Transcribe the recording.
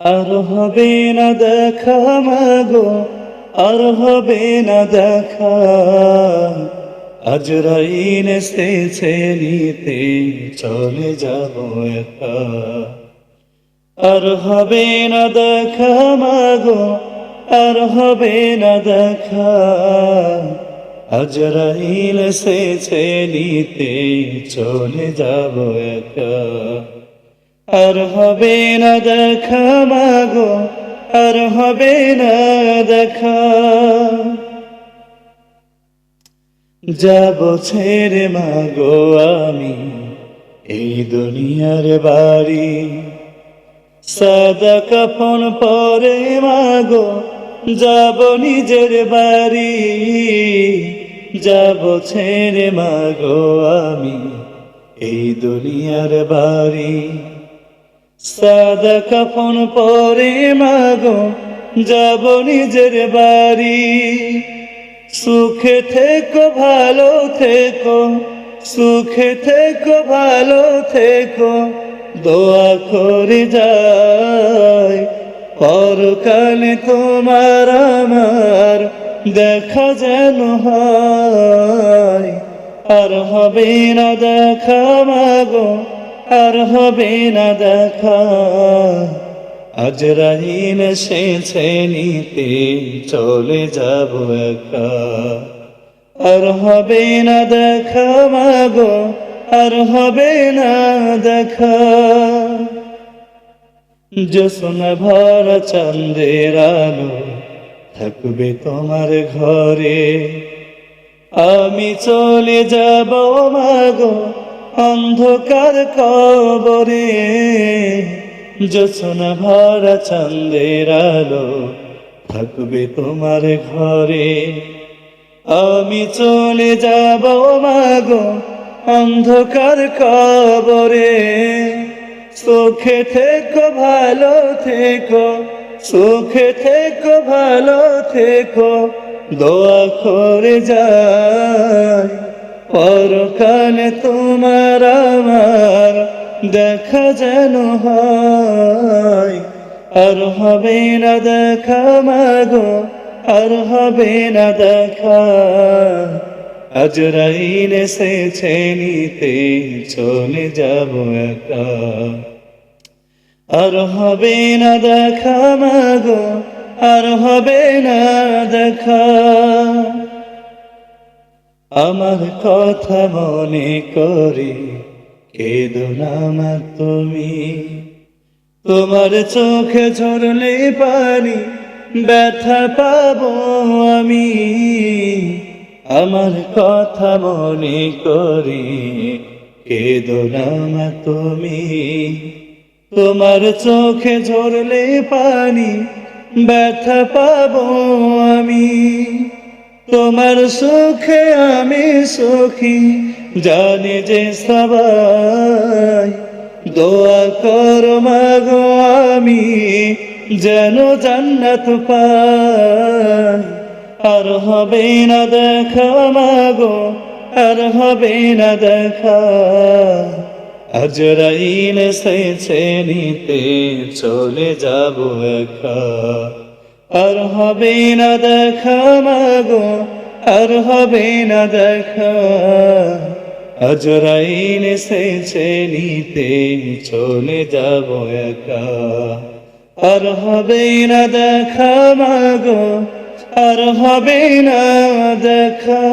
আর হবে না দেখা মাগো, আর হবে না দেখা। আজরাইন এসেছে নিতে, চলে যাব একা। আর হবে না দেখা মাগো, আর হবে না দেখা। আজরাইল এসেছে নিতে, চলে যাব একা। আর হবে না দেখা মাগো, আর হবে না দেখা। যাব ছেড়ে মাগো আমি এই দুনিয়ার বাড়ি। সাদা কাফন পরে মাগো, যাব নিজের বাড়ি। যাব ছেড়ে মাগো আমি এই দুনিয়ার বাড়ি। সাদা কাফন পরে মাগো, যাব নিজের বাড়ি। সুখে থেকো, ভালো থেকো, সুখে থেকো, ভালো থেকো, দোয়া করে যায় পরকালে তোমার আমার দেখা যেন হয়। আর হবে না দেখা মাগো আর হবে না দেখা। আজ রাহিন এসেছে নিতে, চলে যাব একা। আর হবে না দেখা মাগো, আর হবে না দেখা। জোসন ভর চন্দ্রের আলো থাকবে তোমার ঘরে। আমি চলে যাব মাগো অন্ধকার কবরে জোসন ভরা চন্দ্রের আলো থাকবে তোমার ঘরে। আমি চলে যাব মাগো অন্ধকার কবরে। সুখে থেকো, ভালো থেকো, সুখে থেকো, ভালো থেকো, দোয়া করে যায় পরকালে তোমার আমার দেখা যেন হয়। আর হবে না দেখা মাগো, আর হবে না দেখা। আজরাইল এসেছে নিতে, চলে যাব একা। আর হবে না দেখা মাগো, আর হবে না দেখা। আমার কথা মনে করে, কেদো না তুমি। তোমার চোখে ঝরলে পানি, ব্যথা পাবো আমি। আমার কথা মনে করি, কেদো না তুমি। তোমার চোখে ঝরলে পানি, ব্যথা পাবো আমি। তোমার সুখে আমি সুখী, জানি যে সবাই দোয়া কর মাগো আমি, যেন জান্নাত পাই। আর হবে না দেখা মাগো, আর হবে না দেখা। আজরাইল এসেছে নিতে, চলে যাব একা। আর হবে না দেখা মাগো, আর হবে না দেখা। আজরাইল এসেছে নিতে চলে যাব একা। আর হবে না দেখা মাগো, আর হবে না দেখা।